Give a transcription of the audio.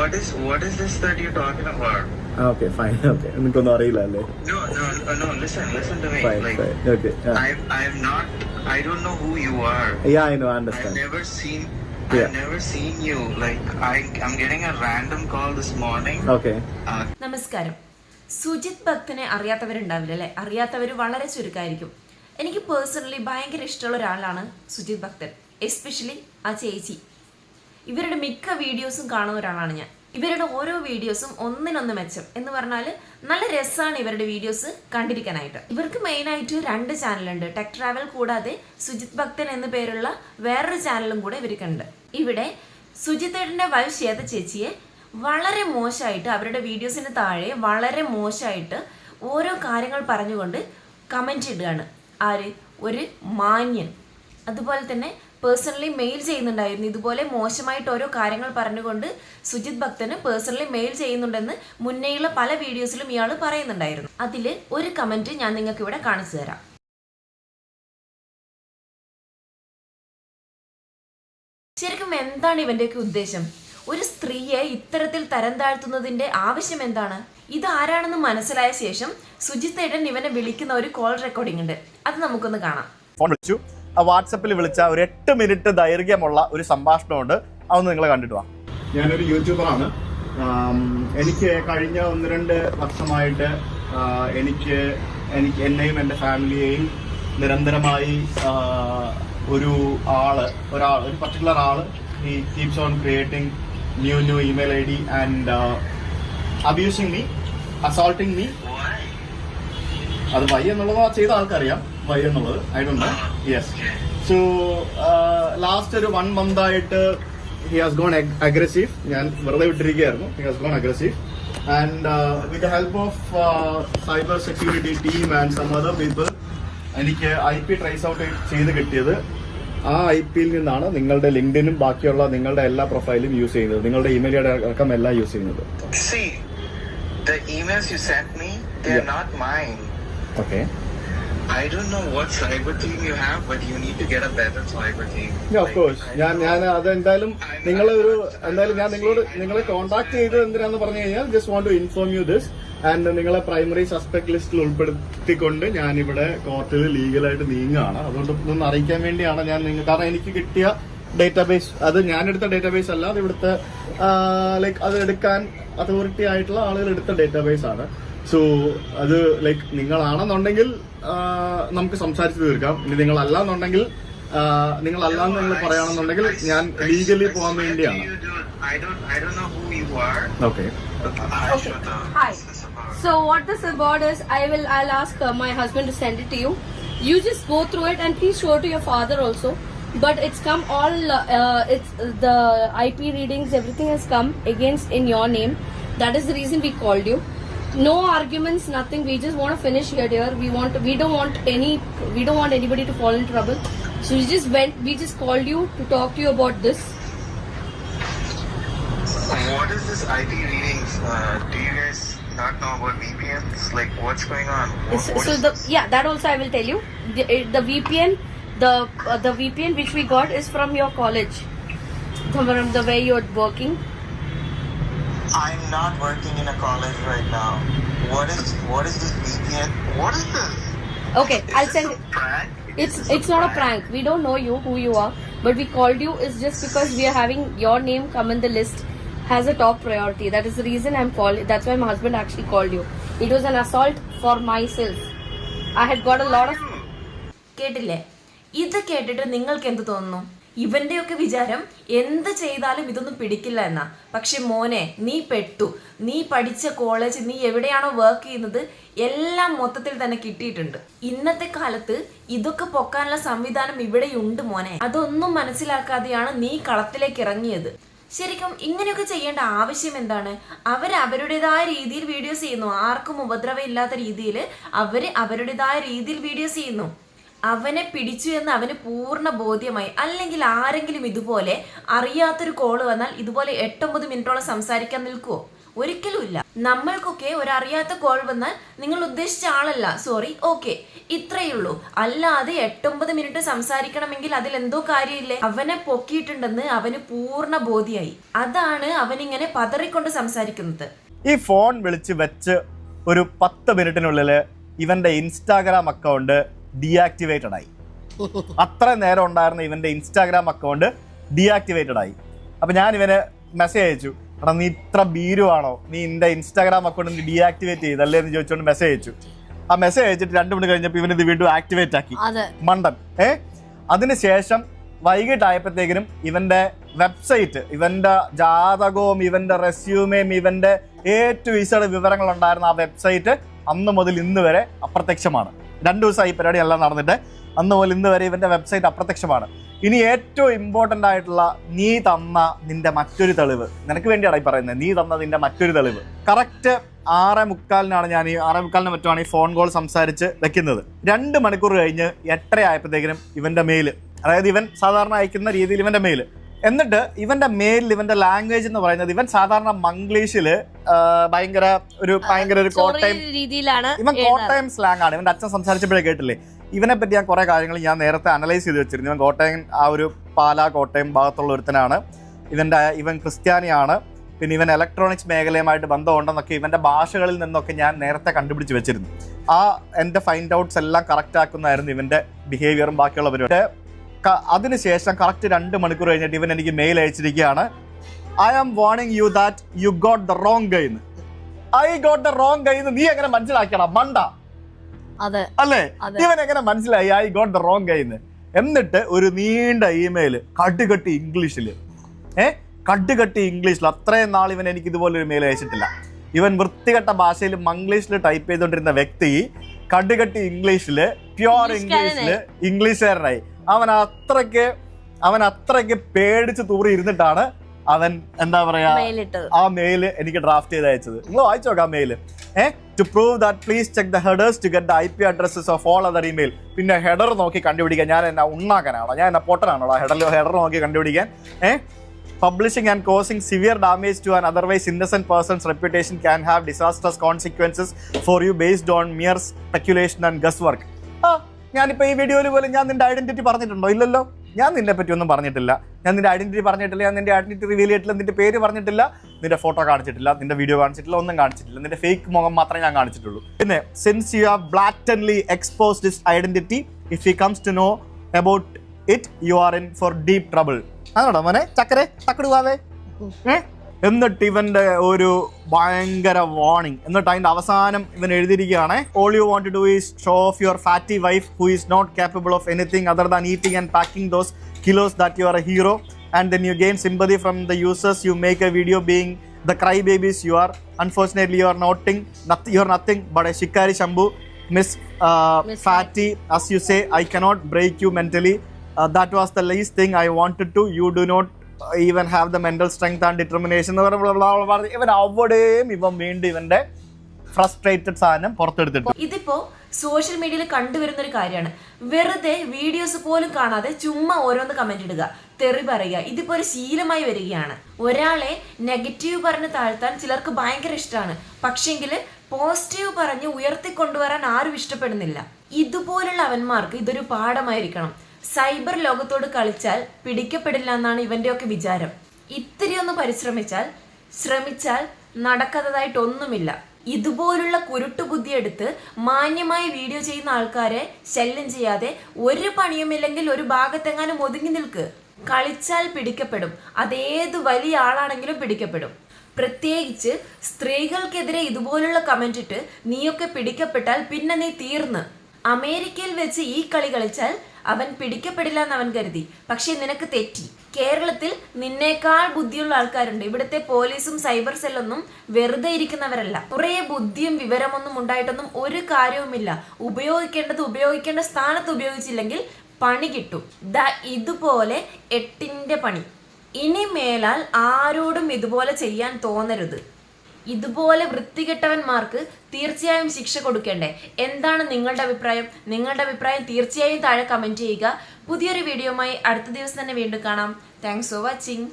what is what is this that you're talking about? Okay fine okay എനിക്കൊന്നും അറിയില്ല അല്ലേ No, no, uh, no. Listen, listen to me. fine, like, fine okay I'm, I'm not. I don't know who you are. Yeah i know I've understand never seen. Yeah. I've never seen you. Like, I, I'm getting a random call this morning. okay Uh, നമസ്കാരം സുജിത് ഭക്തനെ അറിയാത്തവരുണ്ടാവില്ല അല്ലെ അറിയാത്തവർ വളരെ ചുരുക്കമായിരിക്കും എനിക്ക് personally ഭയങ്കര ഇഷ്ടമുള്ള ഒരാളാണ് സുജിത് ഭക്തൻ എസ്പെഷ്യലി ആ ചേച്ചി ഇവരുടെ മിക്ക വീഡിയോസും കാണുന്ന ഒരാളാണ് ഞാൻ. ഇവരുടെ ഓരോ വീഡിയോസും ഒന്നിനൊന്ന് മെച്ചം എന്ന് പറഞ്ഞാൽ നല്ല രസമാണ് ഇവരുടെ വീഡിയോസ് കണ്ടിരിക്കാനായിട്ട്. ഇവർക്ക് മെയിനായിട്ട് രണ്ട് ചാനലുണ്ട്. ടെക് ട്രാവൽ കൂടാതെ സുജിത് ഭക്തൻ എന്ന പേരുള്ള വേറൊരു ചാനലും കൂടെ ഇവർക്കുണ്ട്. ഇവിടെ സുജിത്തേട്ടന്റെ വൈഫ് ശ്വേത ചേച്ചിയെ വളരെ മോശമായിട്ട് അവരുടെ വീഡിയോസിന് താഴെ വളരെ മോശമായിട്ട് ഓരോ കാര്യങ്ങൾ പറഞ്ഞുകൊണ്ട് കമന്റ് ഇടുകയാണ്. ആര്? ഒരു മാന്യൻ. അതുപോലെ തന്നെ പേഴ്സണലി മെയിൽ ചെയ്യുന്നുണ്ടായിരുന്നു. ഇതുപോലെ മോശമായിട്ട് ഓരോ കാര്യങ്ങൾ പറഞ്ഞുകൊണ്ട് സുജിത് ഭക്തന് പേഴ്സണലി മെയിൽ ചെയ്യുന്നുണ്ടെന്ന് മുന്നേയുള്ള പല വീഡിയോസിലും ഇയാൾ പറയുന്നുണ്ടായിരുന്നു. അതിൽ ഒരു കമന്റ് ഞാൻ നിങ്ങൾക്ക് ഇവിടെ കാണിച്ചു തരാം. ശരിക്കും എന്താണ് ഇവന്റെയൊക്കെ ഉദ്ദേശം? ഒരു സ്ത്രീയെ ഇത്തരത്തിൽ തരം താഴ്ത്തുന്നതിന്റെ ആവശ്യം എന്താണ്? ഇത് ആരാണെന്ന് മനസ്സിലായ ശേഷം സുജിത് ഏട്ടൻ ഇവനെ വിളിക്കുന്ന ഒരു കോൾ റെക്കോർഡിംഗ് ഉണ്ട്. അത് നമുക്കൊന്ന് കാണാം. ഫോൺ വാട്സപ്പിൽ വിളിച്ച ഒരു എട്ട് മിനിറ്റ് ദൈർഘ്യമുള്ള ഒരു സംഭാഷണമുണ്ട് അതൊന്ന് നിങ്ങൾ കണ്ടിട്ട് വാ ഞാനൊരു യൂട്യൂബറാണ് എനിക്ക് കഴിഞ്ഞ ഒന്ന് രണ്ട് വർഷമായിട്ട് എനിക്ക് എനിക്ക് എന്നെയും എന്റെ ഫാമിലിയെയും നിരന്തരമായി ഒരു ആൾ ഒരാൾ ഒരു പർട്ടിക്കുലർ ആൾ ഈ keeps on creating new new email I D and abusing me assaulting me? അത് വൈ എന്നുള്ളത് ആ ചെയ്ത ആൾക്കറിയാം. വൈ എന്നുള്ളത്. I do yes so last ഒരു വൺ മന്ത് ആയിട്ട് ഹി ഹാസ് ഗോൺ അഗ്രസീവ് ഞാൻ വെറുതെ വിട്ടിരിക്കുകയായിരുന്നു. He has gone aggressive and with the help of cyber security team and some other people എനിക്ക് ഐ പി ട്രേസ് ഔട്ട് ചെയ്ത് കിട്ടിയത്. ആ I പിയിൽ നിന്നാണ് നിങ്ങളുടെ ലിങ്ക്ഡിനും ബാക്കിയുള്ള നിങ്ങളുടെ എല്ലാ പ്രൊഫൈലും യൂസ് ചെയ്യുന്നത്. നിങ്ങളുടെ ഇമെയിൽ അടക്കം എല്ലാം യൂസ് ചെയ്യുന്നത്. See, the emails you sent me, they're Yeah. not mine. Okay I don't know what cyber team you have, but you need to get a better cyber team. Of Like, course. I ഞാൻ ഞാൻ know. അത് എന്തായാലും നിങ്ങളെ ഒരു എന്തായാലും ഞാൻ നിങ്ങളോട് നിങ്ങളെ കോൺടാക്ട് ചെയ്തത് എന്തിനാന്ന് പറഞ്ഞു കഴിഞ്ഞാൽ just want to inform you this and നിങ്ങളെ പ്രൈമറി സസ്പെക്ട് ലിസ്റ്റിൽ ഉൾപ്പെടുത്തിക്കൊണ്ട് ഞാൻ ഇവിടെ കോർട്ടിൽ ലീഗലായിട്ട് നീങ്ങുകയാണ് അതുകൊണ്ട് ഇതൊന്ന് അറിയിക്കാൻ വേണ്ടിയാണ് ഞാൻ നിങ്ങൾ കാരണം എനിക്ക് കിട്ടിയ ഡേറ്റാബേസ് അത് ഞാൻ എടുത്ത ഡേറ്റാബേസ് അല്ല അത് ഇവിടുത്തെ ലൈക്ക് അത് എടുക്കാൻ അതോറിറ്റി ആയിട്ടുള്ള ആളുകൾ എടുത്ത ഡേറ്റാബേസ് ആണ് സോ അത് ലൈക്ക് നിങ്ങളാണെന്നുണ്ടെങ്കിൽ നമുക്ക് സംസാരിച്ച് തീർക്കാം ഇനി നിങ്ങളല്ല എന്നുണ്ടെങ്കിൽ നിങ്ങൾ അല്ലാന്ന് നിങ്ങൾ പറയുകയാണെന്നുണ്ടെങ്കിൽ ഞാൻ ലീഗലി പോകാൻ വേണ്ടിയാണ് You do- I don't. I don't know who you are. Okay? So what this about is, I will, I'll ask uh, my husband to send it to you. You just go through it and please show it to your father also. But it's come all, uh, uh, it's uh, the IP readings, everything has come against in your name. That is the reason we called you. No arguments, nothing. We just want to finish here, dear. We want, we don't want any, we don't want anybody to fall in trouble. So we just went, we just called you to talk to you about this. What is this IP readings? Uh, do you guys not know about VPNs? Like, what's going on? What, So, what so the yeah, that also I will tell you. The, the VPN, the uh, the VPN which we got is from your college, from the way you're working. I'm not working in a college right now. What is what is this VPN? What is this? Okay, Is I'll this send. a prank? It's it's not prank? a prank. We don't know you who you are, but we called you is just because we are having your name come in the list has a top priority. That is the reason I'm calling. That's why my husband actually called you. It was an assault for myself. I had got a lot of കേട്ടില്ലേ ഇത് കേട്ടിട്ട് നിങ്ങൾക്ക് എന്ത് തോന്നുന്നു ഇവന്റെയൊക്കെ വിചാരം എന്ത് ചെയ്താലും ഇതൊന്നും പിടിക്കില്ല എന്നാ. പക്ഷെ മോനെ നീ പെട്ടു. നീ പഠിച്ച കോളേജ് നീ എവിടെയാണോ വർക്ക് ചെയ്യുന്നത് എല്ലാം മൊത്തത്തിൽ തന്നെ കിട്ടിയിട്ടുണ്ട്. ഇന്നത്തെ കാലത്ത് ഇതൊക്കെ പൊക്കാനുള്ള സംവിധാനം ഇവിടെയുണ്ട് മോനെ. അതൊന്നും മനസ്സിലാക്കാതെയാണ് നീ കളത്തിലേക്ക് ഇറങ്ങിയത്. ശരിക്കും ഇങ്ങനെയൊക്കെ ചെയ്യേണ്ട ആവശ്യം എന്താണ്? അവർ അവരുടേതായ രീതിയിൽ വീഡിയോസ് ചെയ്യുന്നു. ആർക്കും ഉപദ്രവം ഇല്ലാത്ത രീതിയിൽ അവർ അവരുടേതായ രീതിയിൽ വീഡിയോസ് ചെയ്യുന്നു. അവനെ പിടിച്ചു എന്ന് അവന് പൂർണ ബോധ്യമായി. അല്ലെങ്കിൽ ആരെങ്കിലും ഇതുപോലെ അറിയാത്തൊരു കോൾ വന്നാൽ ഇതുപോലെ എട്ടൊമ്പത് മിനിറ്റോളം സംസാരിക്കാൻ നിൽക്കുമോ ഒരിക്കലും ഇല്ല. നമ്മൾക്കൊക്കെ ഒരറിയാത്ത കോൾ വന്നാൽ നിങ്ങൾ ഉദ്ദേശിച്ച ആളല്ല. സോറി ഓക്കെ ഇത്രയേ ഉള്ളൂ. അല്ലാതെ എട്ടൊമ്പത് മിനിറ്റ് സംസാരിക്കണമെങ്കിൽ അതിൽ എന്തോ കാര്യമില്ലേ? അവനെ പൊക്കിയിട്ടുണ്ടെന്ന് അവന് പൂർണ ബോധ്യായി. അതാണ് അവനിങ്ങനെ പതറിക്കൊണ്ട് സംസാരിക്കുന്നത്. ഈ ഫോൺ വിളിച്ച് വെച്ച് ഒരു പത്ത് മിനിറ്റിനുള്ളിൽ ഇവന്റെ ഇൻസ്റ്റാഗ്രാം അക്കൗണ്ട് ഡീആക്ടിവേറ്റഡ് ആയി. അത്ര നേരം ഉണ്ടായിരുന്ന ഇവന്റെ ഇൻസ്റ്റാഗ്രാം അക്കൗണ്ട് ഡീആക്ടിവേറ്റഡ് ആയി. അപ്പൊ ഞാൻ ഇവന് മെസ്സേജ് അയച്ചു. എടാ നീ ഇത്ര ഭീരുവാണോ? നീ നിന്റെ ഇൻസ്റ്റാഗ്രാം അക്കൗണ്ട് നീ ഡീആക്ടിവേറ്റ് ചെയ്തല്ലേ എന്ന് ചോദിച്ചുകൊണ്ട് മെസ്സേജ് അയച്ചു. ആ മെസ്സേജ് അയച്ചിട്ട് രണ്ട് മണി കഴിഞ്ഞപ്പോൾ ഇവനിത് ഇത് വീണ്ടും ആക്ടിവേറ്റ് ആക്കി. മണ്ടൻ. ഏ? അതിനുശേഷം വൈകിട്ടായപ്പോഴത്തേക്കിനും ഇവന്റെ വെബ്സൈറ്റ് ഇവന്റെ ജാതകവും ഇവന്റെ റെസ്യൂമേയും ഇവന്റെ എ ടു ഇസഡ് വിവരങ്ങൾ ഉണ്ടായിരുന്ന ആ വെബ്സൈറ്റ് അന്ന് മുതൽ ഇന്ന് വരെ അപ്രത്യക്ഷമാണ്. രണ്ടു ദിവസമായി ഈ പരിപാടി എല്ലാം നടന്നിട്ട്. അന്ന് മുതൽ ഇന്ന് വരെ ഇവന്റെ വെബ്സൈറ്റ് അപ്രത്യക്ഷമാണ്. ഇനി ഏറ്റവും ഇമ്പോർട്ടന്റ് ആയിട്ടുള്ള നീ തന്ന നിന്റെ മറ്റൊരു തെളിവ്. നിനക്ക് വേണ്ടിയാണ് ഈ പറയുന്നത്. നീ തന്ന നിന്റെ മറ്റൊരു തെളിവ്. കറക്റ്റ് ആറേ മുക്കാലിനാണ് ഞാൻ ഈ ആറേ മുക്കാലിന് മറ്റുമാണ് ഈ ഫോൺ കോൾ സംസാരിച്ച് വെക്കുന്നത്. രണ്ട് മണിക്കൂർ കഴിഞ്ഞ് എട്ടര ആയപ്പോഴത്തേക്കിനും ഇവന്റെ മെയിൽ അതായത് ഇവൻ സാധാരണ അയക്കുന്ന രീതിയിൽ ഇവന്റെ മെയിൽ എന്നിട്ട് ഇവന്റെ മേലിൽ ഇവന്റെ ലാംഗ്വേജ് എന്ന് പറയുന്നത് ഇവൻ സാധാരണ മംഗ്ലീഷിൽ ഭയങ്കര ഒരു ഭയങ്കര ഒരു കോട്ടയം രീതിയിലാണ് ഇവൻ കോട്ടയം സ്ലാങ് ആണ്. ഇവന്റെ അച്ഛൻ സംസാരിച്ചപ്പോഴേ കേട്ടില്ലേ? ഇവനെ പറ്റി ഞാൻ കുറെ കാര്യങ്ങൾ ഞാൻ നേരത്തെ അനലൈസ് ചെയ്ത് വെച്ചിരുന്നു. ഇവൻ കോട്ടയം ആ ഒരു പാലാ കോട്ടയം ഭാഗത്തുള്ള ഒരുത്തനാണ്. ഇവന്റെ ഇവൻ ക്രിസ്ത്യാനിയാണ്. പിന്നെ ഇവൻ ഇലക്ട്രോണിക്സ് മേഖലയുമായിട്ട് ബന്ധമുണ്ടെന്നൊക്കെ ഇവന്റെ ഭാഷകളിൽ നിന്നൊക്കെ ഞാൻ നേരത്തെ കണ്ടുപിടിച്ച് വെച്ചിരുന്നു. ആ എന്റെ ഫൈൻഡ് ഔട്ട്സ് എല്ലാം കറക്റ്റ് ആക്കുന്നതായിരുന്നു ഇവന്റെ ബിഹേവിയറും ബാക്കിയുള്ള പരിപാടി ക- അതിനുശേഷം കറക്റ്റ് രണ്ട് മണിക്കൂർ കഴിഞ്ഞിട്ട് ഇവൻ എനിക്ക് മെയിൽ അയച്ചിരിക്കുകയാണ്. I am വാണിങ് you that you got the wrong ഗൈന്ന് I got the wrong ഗൈന്ന് നീ എങ്ങനെ മനസ്സിലാക്കിയടാ? മണ്ട. അല്ലേ? ഇവൻ എങ്ങനെ മനസ്സിലായി? ഐ ഗോട്ട് ദ റോങ് കൈന്ന് എന്നിട്ട് ഒരു നീണ്ട ഇമെയിൽ കടുകട്ടി ഇംഗ്ലീഷിൽ ഏ? കടുകട്ടി ഇംഗ്ലീഷിൽ അത്രയും നാൾ ഇവൻ എനിക്ക് ഇതുപോലെ ഒരു മെയിൽ അയച്ചിട്ടില്ല. ഇവൻ വൃത്തികെട്ട ഭാഷയിൽ മംഗ്ലീഷിൽ ടൈപ്പ് ചെയ്തുകൊണ്ടിരുന്ന വ്യക്തി കടുകട്ടി ഇംഗ്ലീഷിൽ പ്യോർ ഇംഗ്ലീഷിൽ ഇംഗ്ലീഷുകാരനായി. അവൻ അത്രയ്ക്ക് അവൻ അത്രയ്ക്ക് പേടിച്ച് തൂറി ഇരുന്നിട്ടാണ് അവൻ എന്താ പറയാ ആ മെയിൽ എനിക്ക് ഡ്രാഫ്റ്റ് ചെയ്ത് അയച്ചത്. നിങ്ങൾ വായിച്ചു നോക്കാം മെയിൽ ഏ? To prove that please check the headers to get the I P addresses of all other email പിന്നെ ഹെഡർ നോക്കി കണ്ടുപിടിക്കാൻ. ഞാൻ എന്നാ ഉണ്ണാക്കാനാണോ. ഞാൻ എന്നാ പൊട്ടനാണോ ഹെഡർ ഹെഡർ നോക്കി കണ്ടുപിടിക്കാൻ. ഏ? Publishing and causing severe damage to an otherwise innocent persons reputation can have disasters consequences for you based on mere speculation and guesswork ആ ഞാനിപ്പോ ഈ വീഡിയോയിൽ പോലും ഞാൻ നിന്റെ ഐഡന്റിറ്റി പറഞ്ഞിട്ടുണ്ടോ? ഇല്ലല്ലോ. ഞാൻ നിന്നെ പറ്റി ഒന്നും പറഞ്ഞിട്ടില്ല. ഞാൻ നിന്റെ ഐഡന്റിറ്റി പറഞ്ഞിട്ടില്ല ഞാൻ നിന്റെ ഐഡന്റിറ്റി റിവീൽ ചെയ്തിട്ടില്ല നിന്റെ പേര് പറഞ്ഞിട്ടില്ല നിന്റെ ഫോട്ടോ കാണിച്ചിട്ടില്ല നിന്റെ വീഡിയോ കാണിച്ചിട്ടില്ല ഒന്നും കാണിച്ചിട്ടില്ല. നിന്റെ ഫേക്ക് മുഖം മാത്രമേ ഞാൻ കാണിച്ചിട്ടുള്ളൂ. പിന്നെ since you have blatantly expose this identity if he comes to know about it you are in for deep trouble അതാണോ മോനെ? ചക്കരെ ചക്കടുവാവേ ഏ? എന്നിട്ട് ഇവന്റെ ഒരു ഭയങ്കര വാർണിംഗ് എന്നിട്ട് അതിന്റെ അവസാനം ഇവൻ എഴുതിയിരിക്കുകയാണ് all you want to do is show off your fatty wife who is not capable of anything other than eating and packing those kilos that you are a hero and then you gain sympathy from the users you make a video being the cry babies you are unfortunately you are nothing noth- you are nothing but a shikari shambu miss, uh, Miss fatty as you say i cannot break you mentally uh, that was the least thing i wanted to have the mental strength and determination എന്ന് പറയുമ്പോൾ. ഇവൻ അവിടെയും ഇവൻ വീണ്ടും ഇവന്റെ frustrated സാധനം പുറത്തെടുത്തിട്ട് ഇതിപ്പോ social മീഡിയയിൽ കണ്ടുവരുന്ന ഒരു കാര്യമാണ്. വെറുതെ വീഡിയോസ് പോലും കാണാതെ ചുമ്മാ ഓരോന്ന് കമന്റ് ഇടുക. തെറി പറയുക. ഇതിപ്പോ ഒരു ശീലമായി വരികയാണ്. ഒരാളെ നെഗറ്റീവ് പറഞ്ഞ് താഴ്ത്താൻ ചിലർക്ക് ഭയങ്കര ഇഷ്ടമാണ്. പക്ഷെങ്കിൽ പോസിറ്റീവ് പറഞ്ഞ് ഉയർത്തിക്കൊണ്ടുവരാൻ ആരും ഇഷ്ടപ്പെടുന്നില്ല. ഇതുപോലുള്ള അവന്മാർക്ക് ഇതൊരു പാഠമായിരിക്കണം. സൈബർ ലോകത്തോട് കളിച്ചാൽ പിടിക്കപ്പെടില്ല എന്നാണ് ഇവന്റെയൊക്കെ വിചാരം. ഇത്തിരി ഒന്ന് പരിശ്രമിച്ചാൽ ശ്രമിച്ചാൽ നടക്കാത്തതായിട്ടൊന്നുമില്ല. ഇതുപോലുള്ള കുരുട്ടുബുദ്ധി എടുത്ത് മാന്യമായി വീഡിയോ ചെയ്യുന്ന ആൾക്കാരെ ശല്യം ചെയ്യാതെ ഒരു പണിയുമില്ലെങ്കിൽ ഒരു ഭാഗത്തെങ്ങാനും ഒതുങ്ങി നിൽക്ക്. കളിച്ചാൽ പിടിക്കപ്പെടും. അതേത് വലിയ ആളാണെങ്കിലും പിടിക്കപ്പെടും. പ്രത്യേകിച്ച് സ്ത്രീകൾക്കെതിരെ ഇതുപോലുള്ള കമന്റ് ഇട്ട് നീയൊക്കെ പിടിക്കപ്പെട്ടാൽ പിന്നെ നീ തീർന്ന്. അമേരിക്കയിൽ വെച്ച് ഈ കളി കളിച്ചാൽ അവൻ പിടിക്കപ്പെടില്ല എന്ന് അവൻ കരുതി. പക്ഷെ നിനക്ക് തെറ്റി. കേരളത്തിൽ നിന്നേക്കാൾ ബുദ്ധിയുള്ള ആൾക്കാരുണ്ട്. ഇവിടുത്തെ പോലീസും സൈബർ സെല്ലൊന്നും വെറുതെ ഇരിക്കുന്നവരല്ല. കുറേ ബുദ്ധിയും വിവരമൊന്നും ഉണ്ടായിട്ടൊന്നും ഒരു കാര്യവുമില്ല. ഉപയോഗിക്കേണ്ടത് ഉപയോഗിക്കേണ്ട സ്ഥാനത്ത് ഉപയോഗിച്ചില്ലെങ്കിൽ പണി കിട്ടും. ദ ഇതുപോലെ എട്ടിന്റെ പണി. ഇനി മേലാൽ ആരോടും ഇതുപോലെ ചെയ്യാൻ തോന്നരുത്. ഇതുപോലെ വൃത്തികെട്ടവന്മാർക്ക് തീർച്ചയായും ശിക്ഷ കൊടുക്കേണ്ടേ? എന്താണ് നിങ്ങളുടെ അഭിപ്രായം? നിങ്ങളുടെ അഭിപ്രായം തീർച്ചയായും താഴെ കമന്റ് ചെയ്യുക. പുതിയൊരു വീഡിയോയുമായി അടുത്ത ദിവസം തന്നെ വീണ്ടും കാണാം. Thanks for watching